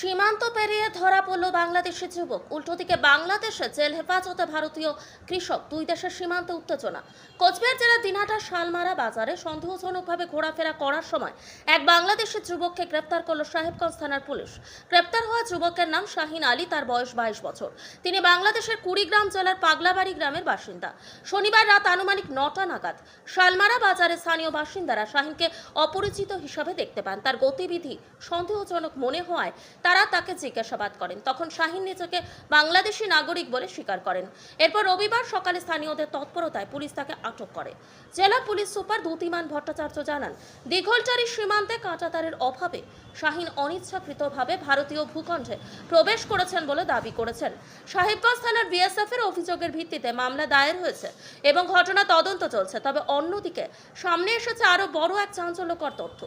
সীমান্ত পেরিয়ে ধরা পড়ল বাংলাদেশি যুবক। উল্টো দিকে বাংলাদেশে জেল হেফাজতে ভারতীয় কৃষক, দুই দেশের সীমান্তে উত্তেজনা। কোচবিহার জেলার দিনহাটা শালমারা বাজারে সন্দেহজনকভাবে ঘোরাফেরা করার সময় এক বাংলাদেশি যুবককে গ্রেপ্তার করল সাহেবগঞ্জ থানার পুলিশ। গ্রেপ্তার হওয়া যুবকের নাম শাহিন আলী, তার বয়স বাইশ বছর। তিনি বাংলাদেশের কুড়িগ্রাম জেলার পাগলাবাড়ি গ্রামের বাসিন্দা। শনিবার রাত আনুমানিক নটা নাগাদ শালমারা বাজারে স্থানীয় বাসিন্দারা শাহিনকে অপরিচিত হিসাবে দেখতে পান। তার গতিবিধি সন্দেহজনক মনে হওয়ায় তারা তাকে জিজ্ঞাসাবাদ করেন। তখন শাহিন নিজেকে বাংলাদেশি নাগরিক বলে স্বীকার করেন। এরপর রবিবার সকালে স্থানীয়দের তৎপরতায় পুলিশ তাকে আটক করে। জেলা পুলিশ সুপার দ্যুতিমান ভট্টাচার্য জানান, দীঘলচারি সীমান্তে কাঁটাতারের অভাবে শাহিন অনিচ্ছাকৃতভাবে ভারতীয় ভূখণ্ডে প্রবেশ করেছেন বলে দাবি করেছেন। সাহেবগঞ্জ থানার বিএসএফ এর অভিযোগের ভিত্তিতে মামলা দায়ের হয়েছে এবং ঘটনা তদন্ত চলছে। তবে অন্যদিকে সামনে এসেছে আরও বড় এক চাঞ্চল্যকর তথ্য।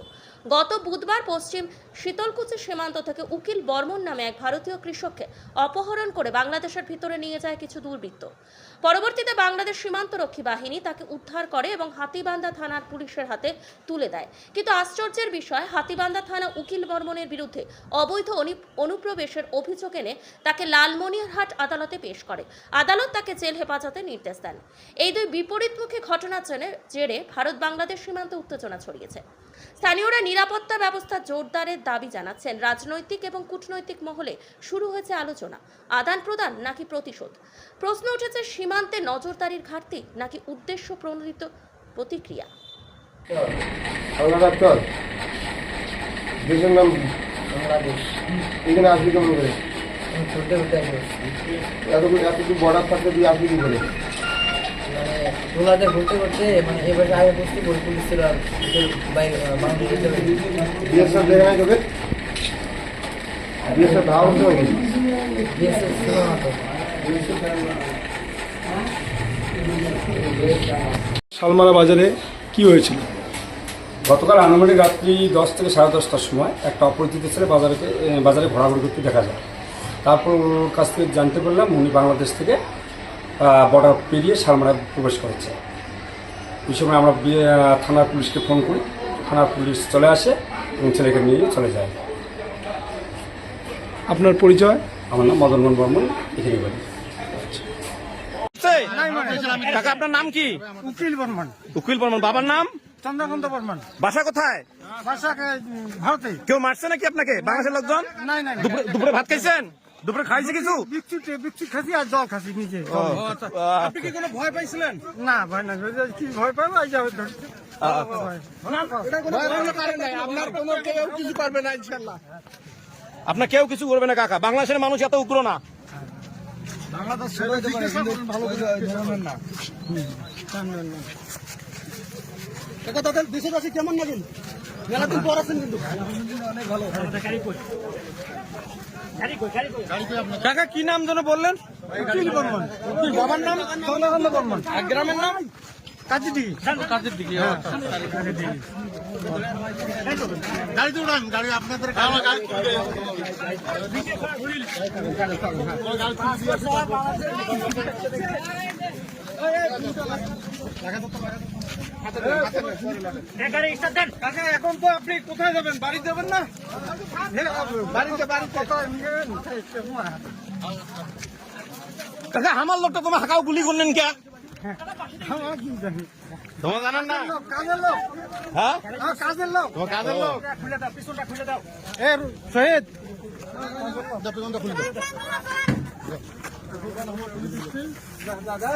গত বুধবার পশ্চিম শীতলকুচি সীমান্ত থেকে উকিল বর্মন নামে এক ভারতীয় কৃষককে অপহরণ করে বাংলাদেশের ভিতরে নিয়ে যায় কিছু দুর্বৃত্ত। পরবর্তীতে বাংলাদেশ সীমান্তরক্ষী বাহিনী তাকে উদ্ধার করে এবং হাতিবান্ধা থানার পুলিশের হাতে তুলে দেয়। কিন্তু আশ্চর্যের বিষয়, হাতিবান্ধা থানা উকিল বর্মনের বিরুদ্ধে অবৈধ অনু- অনুপ্রবেশের অভিযোগ এনে তাকে লালমনিরহাট আদালতে পেশ করে। আদালত তাকে জেল হেফাজতে নির্দেশ দেন। এই দুই বিপরীতমুখী ঘটনার জেনে, জেরে ভারত বাংলাদেশ সীমান্তে উত্তেজনা ছড়িয়েছে। স্থানীয়রা নিরাপত্তা ব্যবস্থা জোরদারের দাবি জানাচ্ছেন। রাজনৈতিক এবং কূটনৈতিক মহলে শুরু হয়েছে আলোচনা। আদান প্রদান নাকি প্রতিশোধ? প্রশ্ন উঠেছে সীমান্তে নজরদারির ঘাটতি নাকি উদ্দেশ্য প্রণোদিত প্রতিক্রিয়া? দেশের নাম এখানে আসবি কেমন করে? এত এত বর্ডার থাকতে তুই আসবি কি করে? মানে তোলাতে ঘুরতে ঘুরতে মানে এবার আগে বুঝতে পারি পুলিশ ছিল আর বাইরে বাংলাদেশে চলে বিএসএফ দেখে নাই তোকে বিএসএফ ধাওয়া করতে হবে বিএসএফ ছিল না তো। শালমারা বাজারে কি হয়েছিল? গতকাল আনুমানিক রাত্রি দশ থেকে সাড়ে দশটার সময় একটা অপরিচিত ছেলে বাজারে বাজারে ঘোরাঘুরি করতে দেখা যায়। তারপর কাছ থেকে জানতে পারলাম উনি বাংলাদেশ থেকে বর্ডার পেরিয়ে শালমারায় প্রবেশ করেছে। এই সময় আমরা বিয়ে- থানার পুলিশকে ফোন করি। থানার পুলিশ চলে আসে এবং ছেলেকে নিয়ে চলে যায়। আপনার পরিচয়? আমার নাম মদন মোহন বর্মন এখানে বাড়ি। কাকা আপনার নাম কি? উকিল বর্মন। উকিল বর্মন বাবার নাম? চন্দ্রকান্ত বর্মন। বাসা কোথায়? ভাষা ভারতে। কেউ মারছে নাকি আপনাকে? বাংলাদেশের লোকজন? দুপুরে ভাত খাইছেন? দুপুরে খাইছে কিছু? বিচ্ছুটে বিচ্ছুট খাসি আর জল খাসি নিজে। আপনি কি কোনো ভয় পাইছিলেন? না ভয় না কি ভয় পাবো এই যাবে আপনার কোনো কেউ কিছু পারবে না আপনার কেউ কিছু করবে না কাকা। বাংলাদেশের মানুষ এত উগ্র না। তাদের দেশের আছে কেমন লাগেন মেলাদিন পর আছেন কিন্তু। কাকা কি নাম যেন বললেন? উকিল বর্মন। বাবার নাম? চন্দ্রকান্ত বর্মন। আর গ্রামের নাম? কাজী দিঘি কাজের দিকে গাড়িতে উড়ান গাড়ি আপনাদের কাকা এখন তো আপনি কোথায় যাবেন? বাড়ি যাবেন না? বাড়িতে বাড়িতে। কাকা আমার লোকটা তোমার হাঁকাও গুলি করলেন কে? তোমার জানেন না? কাজের লোক। হ্যাঁ? কাজের লোক। তোমার কাজের লোক। এ শহীদ। কাকা